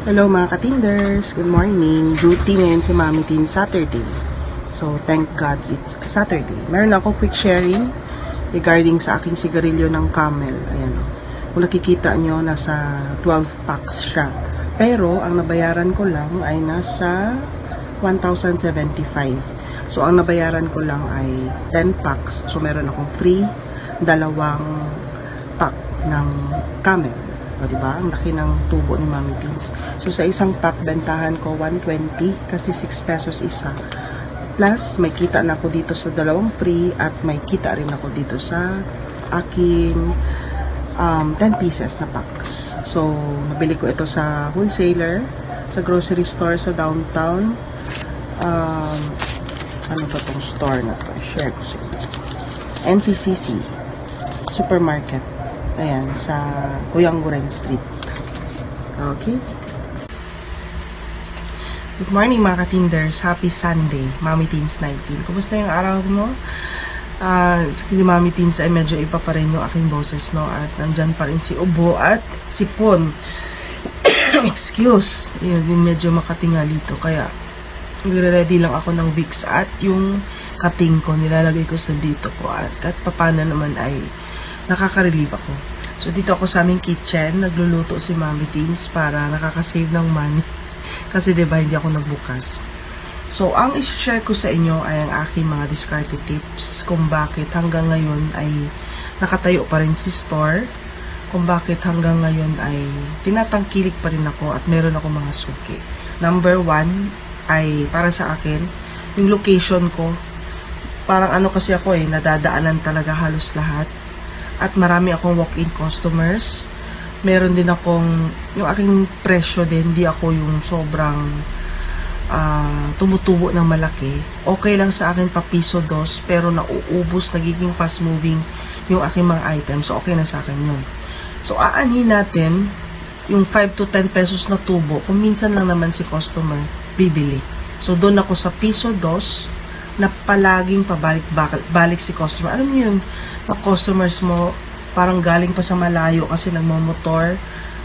Hello mga katinders! Good morning! Duty ngayon si Mami Tin Saturday. So, thank God it's Saturday. Meron ako quick sharing regarding sa aking sigarilyo ng Camel. Ayan. Kung nakikita nyo, nasa 12 packs siya. Pero, ang nabayaran ko lang ay nasa 1,075. So, ang nabayaran ko lang ay 10 packs. So, meron akong free dalawang pack ng Camel. O, diba? Ang laki ng tubo ni Mami Teens. So, sa isang pack, bentahan ko 120 kasi 6 pesos isa. Plus, may kita na ako dito sa dalawang free at may kita rin ako dito sa aking um, 10 pieces na packs. So, nabili ko ito sa wholesaler, sa grocery store sa downtown. Um, ano ba tong store na to? Share ko sa inyo. NCCC Supermarket. Ayan, sa Kuyangguren Street. Okay? Good morning mga katinders. Happy Sunday. Mami Teens 19. Kumusta yung araw mo? Ah, si Mami Teens ay medyo iba pa rin yung aking boses, no? At nandyan pa rin si Ubo at si Pon. Excuse. Yun, medyo makatingalito. Kaya, nagre-ready lang ako ng Vicks at yung kating ko, nilalagay ko sa dito ko. At kahit papano naman ay nakaka-relieve ako. So, dito ako sa aming kitchen. Nagluluto si Mami Teens para nakaka-save ng money. Kasi 'di ba hindi ako nagbukas. So, ang i-share ko sa inyo ay ang aking mga discarded tips kung bakit hanggang ngayon ay nakatayo pa rin si store, kung bakit hanggang ngayon ay tinatangkilik pa rin ako at meron ako mga suki. Number one ay para sa akin, yung location ko, parang ano kasi ako eh, nadadaanan talaga halos lahat. At marami akong walk-in customers meron din akong, yung aking presyo din, hindi ako yung sobrang ah, tumutubo ng malaki. Okay lang sa akin pa piso dos, pero nauubos, nagiging fast moving yung aking mga items. So, okay na sa akin yun. So, aanhin natin yung 5 to 10 pesos na tubo. Kung minsan lang naman si customer, bibili. So, doon ako sa piso dos, na palaging pabalik-balik si customer. Alam mo yun, mga customers mo, parang galing pa sa malayo kasi nagmamotor,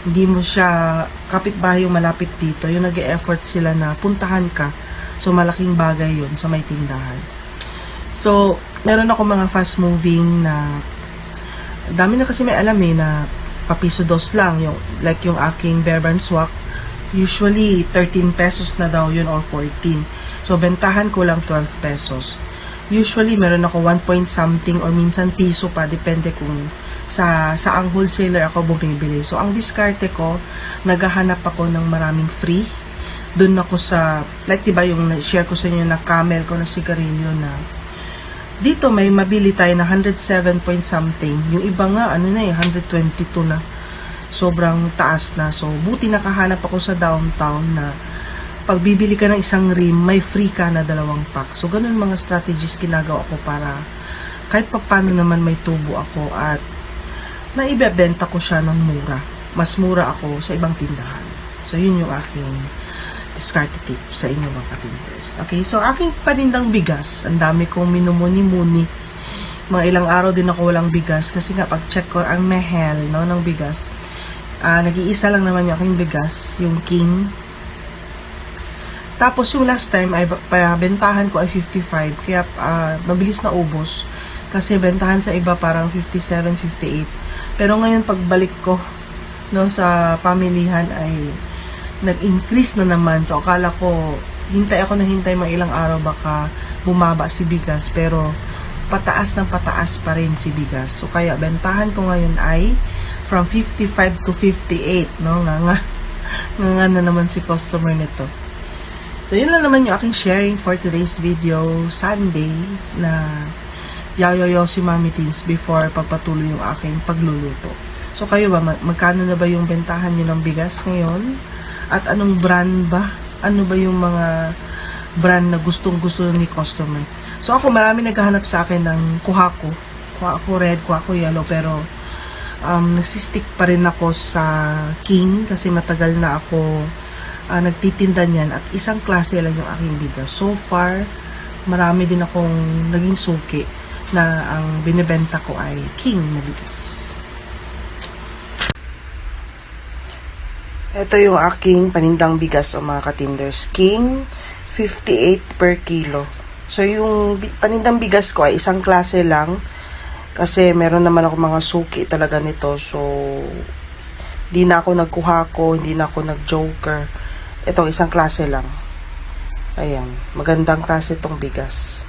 hindi mo siya kapitbahay yung malapit dito, yung nag effort sila na puntahan ka. So, malaking bagay yun sa may tindahan. So, meron ako mga fast moving na dami na kasi may alam eh na papiso dos lang yung like yung aking Bearban Swak usually 13 pesos na daw yun or 14 so bentahan ko lang 12 pesos. Usually meron ako 1 point something or minsan piso pa depende kung sa sa ang wholesaler ako bumibili. So ang diskarte ko naghahanap ako ng maraming free. Doon ako sa like diba yung share ko sa inyo na camel ko na sigarilyo na. Dito may mabili tayo na 107 point something. Yung iba nga, ano na eh, 122 na. Sobrang taas na. So, buti nakahanap ako sa downtown na pag bibili ka ng isang rim, may free ka na dalawang pack. So, ganun mga strategies ginagawa ko para kahit pa paano naman may tubo ako at naibebenta ko siya ng mura. Mas mura ako sa ibang tindahan. So, yun yung aking discarded tip sa inyo mga katinders. Okay, so aking panindang bigas, ang dami kong minumuni-muni. Mga ilang araw din ako walang bigas kasi nga pag-check ko ang mehel no, ng bigas. Ah, nag-iisa lang naman yung aking bigas, yung king. Tapos yung last time ay bentahan ko ay 55 kaya ah, mabilis na ubos kasi bentahan sa iba parang 57, 58. Pero ngayon pagbalik ko no sa pamilihan ay nag-increase na naman. So, akala ko, hintay ako na hintay mga ilang araw baka bumaba si bigas. Pero, pataas ng pataas pa rin si bigas. So, kaya, bentahan ko ngayon ay from 55 to 58. No? Nga nga. Nga nga na naman si customer nito. So, yun lang naman yung aking sharing for today's video. Sunday na yayoyo si Mami Teens before pagpatuloy yung aking pagluluto. So, kayo ba, magkano na ba yung bentahan nyo ng bigas ngayon? at anong brand ba? Ano ba yung mga brand na gustong gusto ni customer? So ako marami naghahanap sa akin ng kuha ko. Kuha ko red, kuha ko yellow pero um, nagsistick pa rin ako sa King kasi matagal na ako uh, nagtitinda niyan at isang klase lang yung aking bigas. So far, marami din akong naging suki na ang binibenta ko ay King na bigas. Ito yung aking panindang bigas o mga katinders. King, 58 per kilo. So, yung panindang bigas ko ay isang klase lang. Kasi meron naman ako mga suki talaga nito. So, di na ako nagkuha ko, hindi na ako nag-joker. Isang klase lang. Ayan. Magandang klase itong bigas.